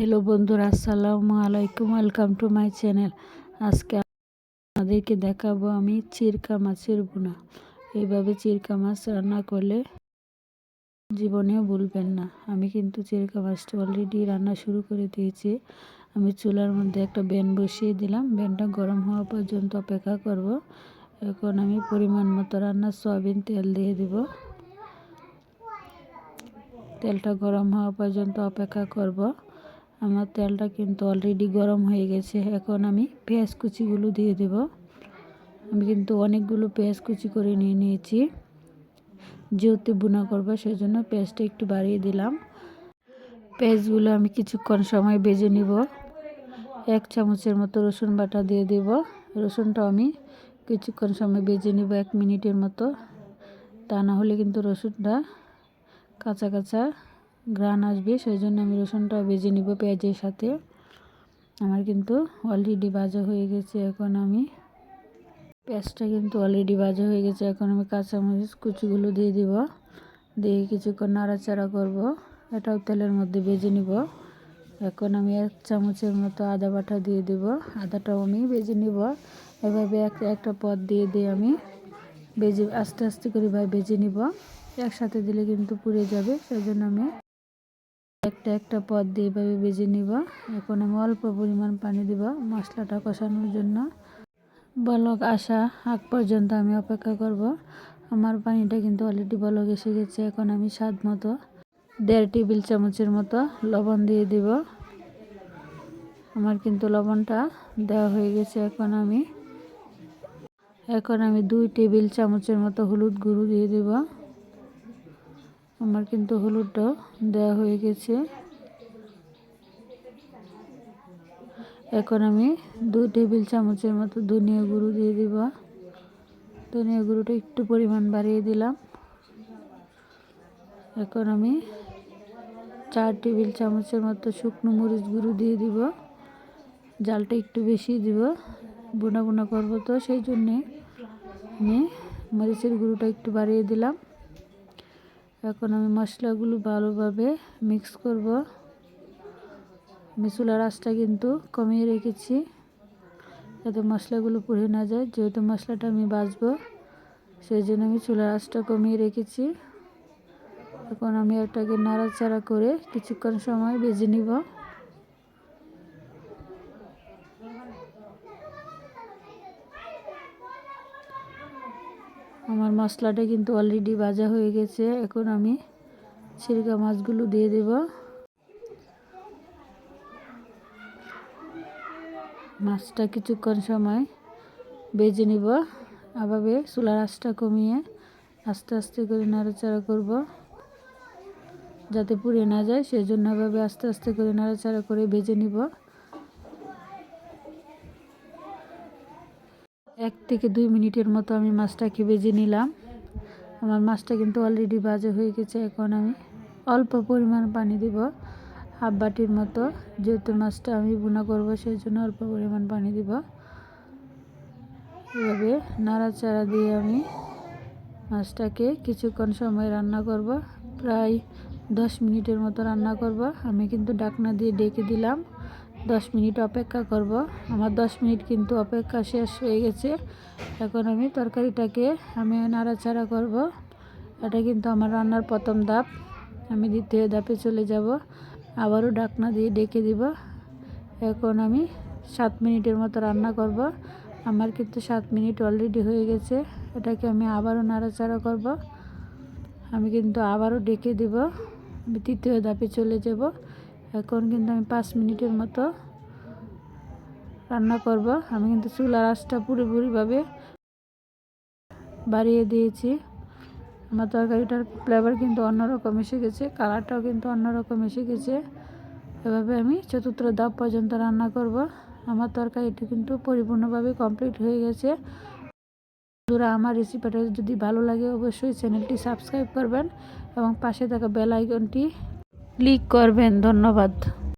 Hello বন্ধুরা, আসসালামু আলাইকুম, ওয়েলকাম টু মাই চ্যানেল। আজকে আপনাদেরকে দেখাবো আমি চিরকা মাছের বোনা এইভাবে চিরকা মাছ রান্না করলে জীবনেও ভুলবেন না। আমি কিন্তু চিরকা মাছটা অলরেডি রান্না শুরু করে দিয়েছি। আমি চুলার মধ্যে একটা ব্যান বসিয়ে দিলাম। ব্যানটা গরম হওয়া পর্যন্ত অপেক্ষা করব। এখন আমি পরিমাণ মতো রান্নার সয়াবিন তেল দিয়ে দিব। তেলটা গরম হওয়া পর্যন্ত অপেক্ষা করব। আমার তেলটা কিন্তু অলরেডি গরম হয়ে গেছে। এখন আমি পেঁয়াজ কুচিগুলো দিয়ে দেব। আমি কিন্তু অনেকগুলো পেঁয়াজ কুচি করে নিয়ে নিয়েছি। যেহেতু বুনা করব সেই জন্য পেঁয়াজটা একটু বাড়িয়ে দিলাম। পেঁয়াজগুলো আমি কিছুক্ষণ সময় বেজে নিব। এক চামচের মতো রসুন বাটা দিয়ে দেব। রসুনটা আমি কিছুক্ষণ সময় বেজে নিব, এক মিনিটের মতো। তা না হলে কিন্তু রসুনটা কাঁচা কাঁচা গ্রান আসবে সেই জন্য আমি রসুনটা ভেজে নিব পেঁয়াজের সাথে। আমার কিন্তু অলরেডি ভাজা হয়ে গেছে, এখন আমি পেঁয়াজটা কিন্তু অলরেডি ভাজা হয়ে গেছে, এখন আমি কাঁচামরিচ কুচিগুলো দিয়ে দিব। দিয়ে কিছুক্ষণ নাড়াচাড়া করব, এটাও তেলের মধ্যে ভেজে নিব। এখন আমি এক চামচের মতো আদা বাটা দিয়ে দেব, আদাটাও আমি বেজে নিব। এভাবে এক, একটা পদ দিয়ে দিয়ে আমি বেজে আস্তে আস্তে করে ভাই বেজে নিব। একসাথে দিলে কিন্তু পুড়ে যাবে সেই জন্য আমি একটা একটা পদ দিয়ে এভাবে ভেজে নিব। এখন আমি অল্প পরিমাণ পানি দিব মশলাটা কষানোর জন্য। বলক আসা আগ পর্যন্ত আমি অপেক্ষা করব। আমার পানিটা কিন্তু অলরেডি বলক এসে গেছে। এখন আমি স্বাদ মতো দেড় টেবিল চামচের মতো লবণ দিয়ে দিব। আমার কিন্তু লবণটা দেওয়া হয়ে গেছে। এখন আমি এখন আমি দুই টেবিল চামচের মতো হলুদ গুঁড়ো দিয়ে দেবো। আমার কিন্তু হলুদটা দেওয়া হয়ে গেছে। এখন আমি দু টেবিল চামচের মতো ধনিয়া গুঁড়ো দিয়ে দিব। ধনিয়া গুঁড়োটা একটু পরিমাণ বাড়িয়ে দিলাম। এখন আমি চার টেবিল চামচের মতো শুকনো মরিচ গুঁড়ো দিয়ে দিব। জালটা একটু বেশি দিব। বোনা বোনা করব তো, সেই জন্যে আমি মরিচের গুঁড়োটা একটু বাড়িয়ে দিলাম। এখন আমি মশলাগুলো ভালোভাবে মিক্স করব। আমি চুলার আঁচটা কিন্তু কমিয়ে রেখেছি যাতে মশলাগুলো পুড়ে না যায়। যেহেতু মশলাটা আমি বাজবো সেই জন্য আমি চুলার আঁচটা কমিয়ে রেখেছি। এখন আমি এটাকে নাড়াচাড়া করে কিছুক্ষণ সময় বেজে নিব। আমার মশলাটা কিন্তু অলরেডি ভাজা হয়ে গেছে। এখন আমি ছিরকা মাছগুলো দিয়ে দেব। মাছটা কিছুক্ষণ সময় বেজে নিব। আভাবে চুলার আঁচটা কমিয়ে আস্তে আস্তে করে নাড়াচাড়া করব। যাতে পুড়ে না যায় সেই জন্য এভাবে আস্তে আস্তে করে নাড়াচাড়া করে ভেজে নিব। এক থেকে দুই মিনিটের মতো আমি মাছটাকে ভেজে নিলাম। আমার মাছটা কিন্তু অলরেডি বাজে হয়ে গেছে, এখন আমি অল্প পরিমাণ পানি দিব, হাফ বাটির মতো। যেহেতু মাছটা আমি বোনা করব সেই জন্য অল্প পরিমাণ পানি দিব। এভাবে নাড়াচাড়া দিয়ে আমি মাছটাকে কিছুক্ষণ সময় রান্না করব, প্রায় দশ মিনিটের মতো রান্না করব। আমি কিন্তু ডাকনা দিয়ে ডেকে দিলাম। দশ মিনিট অপেক্ষা করব। আমার দশ মিনিট কিন্তু অপেক্ষা শেষ হয়ে গেছে। এখন আমি তরকারিটাকে আমি নাড়াচাড়া করব। এটা কিন্তু আমার রান্নার প্রথম ধাপ। আমি দ্বিতীয় ধাপে চলে যাব। আবারও ডাকনা দিয়ে ডেকে দিব। এখন আমি সাত মিনিটের মতো রান্না করব। আমার কিন্তু সাত মিনিট অলরেডি হয়ে গেছে। এটাকে আমি আবারও নাড়াচাড়া করব। আমি কিন্তু আবারও ডেকে দিব। আমি তৃতীয় ধাপে চলে যাব। এখন কিন্তু আমি পাঁচ মিনিটের মতো রান্না করব। আমি কিন্তু চুলার আঁচটা পুরোপুরিভাবে বাড়িয়ে দিয়েছি। আমার তরকারিটার ফ্লেভার কিন্তু অন্যরকম এসে গেছে কালারটাও কিন্তু অন্যরকম এসে গেছে। এভাবে আমি চতুর্থ ধাপ পর্যন্ত রান্না করব। আমার তরকারিটি কিন্তু পরিপূর্ণভাবে কমপ্লিট হয়ে গেছে। বন্ধুরা, আমার রেসিপিটা যদি ভালো লাগে, অবশ্যই চ্যানেলটি সাবস্ক্রাইব করবেন এবং পাশে থাকা বেল আইকনটি ক্লিক করবেন ধন্যবাদ।